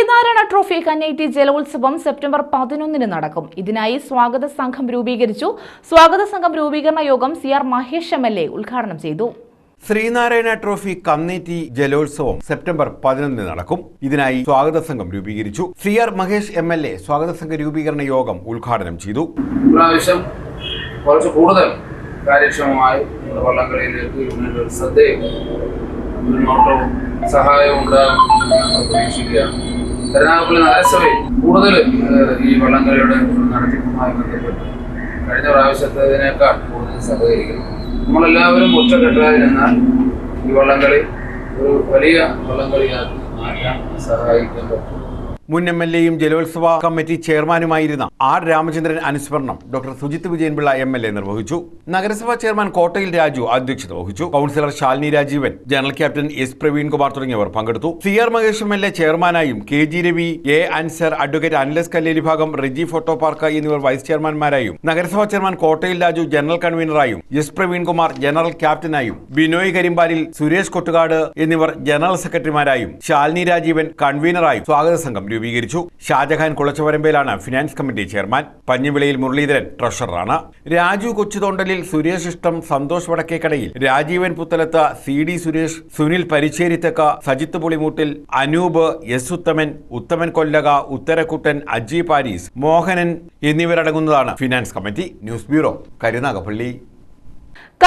Sreenarayana trophy കന്നൈറ്റി ജലോത്സവം September പതിനൊന്നിന് നടക്കും. ഇതിനായി സ്വാഗത സംഘം രൂപീകരിച്ചു. സ്വാഗത സംഘം രൂപീകരണ യോഗം C R Mahesh M L A ഉദ്ഘാടനം ചെയ്തു. ശ്രീനാരായണ ട്രോഫി കമ്മിറ്റി ജലോത്സവം സെപ്റ്റംബർ പതിനൊന്നിന് നടക്കും. ഇതിനായി സ്വാഗത സംഘം രൂപീകരിച്ചു. C R Mahesh M L A സ്വാഗത സംഘ രൂപീകരണ യോഗം ഉദ്ഘാടനം ചെയ്തു. പ്രാവശ്യം കുറച്ച് കൂടുതൽ കാര്യക്ഷമമായി വള്ളംകളിയിലേക്ക് ശ്രദ്ധയും സഹായവും ഉണ്ടാകും പ്രതീക്ഷിക്കുകയാണ്. കരുനാഗപ്പള്ളി നഗരസഭയിൽ കൂടുതൽ ഈ വള്ളംകളിയുടെ നടത്തിപ്പുമായി ബന്ധപ്പെട്ട് കഴിഞ്ഞ പ്രാവശ്യത്തേക്കാൾ കൂടുതൽ സഹകരിക്കുന്നു. നമ്മളെല്ലാവരും ഒറ്റക്കെട്ടായി നിന്നാൽ ഈ വള്ളംകളി ഒരു വലിയ വള്ളംകളിയാക്കി മാറ്റാൻ സഹായിക്കാൻ പറ്റും. മുൻ എം എൽ എയും ജലോത്സവ കമ്മിറ്റി ചെയർമാനുമായിരുന്ന ആർ രാമചന്ദ്രൻ അനുസ്മരണം doctor Sujith Vijayan Pillai M L A നിർവഹിച്ചു. നഗരസഭാ ചെയർമാൻ കോട്ടയിൽ രാജു അധ്യക്ഷത വഹിച്ചു. Councillor Shalini Rajeevan general captain S Praveenkumar തുടങ്ങിയവർ പങ്കെടുത്തു. C R Mahesh M L A ചെയർമാനായും K G Ravi A Ansar advocate Anilas Kalleli ഭാഗം Riji photo park എന്നിവർ vice ചെയർമാൻമാരായും നഗരസഭാ ചെയർമാൻ കോട്ടയിൽ രാജു ജനറൽ കൺവീനറായും എസ് പ്രവീൺകുമാർ ജനറൽ ക്യാപ്റ്റനായും ബിനോയ് കരിമ്പാലിൽ സുരേഷ് കൊട്ടുകാട് എന്നിവർ ജനറൽ സെക്രട്ടറിമാരായും ശാലിനി രാജീവൻ കൺവീനറായും സ്വാഗത സംഘം രൂപീകരിച്ചു. Shajahan കുളച്ചവരമ്പയിലാണ് finance committee chairman. Panjivilayil Muraleedharan ട്രഷററാണ്. Raju Kochuthondalil Suresh ഇഷ്ടം Santhosh Vadakkekadayil. Rajeevan Puthalath C D Suresh Sunil പരിച്ചേരിത്തക്ക Sajith Pulimoottil Anoop S Uthaman Uthaman Kollaka ഉത്തരക്കുട്ടൻ Aji Paris Mohanan എന്നിവരടങ്ങുന്നതാണ് finance committee. News bureau Karunagappally.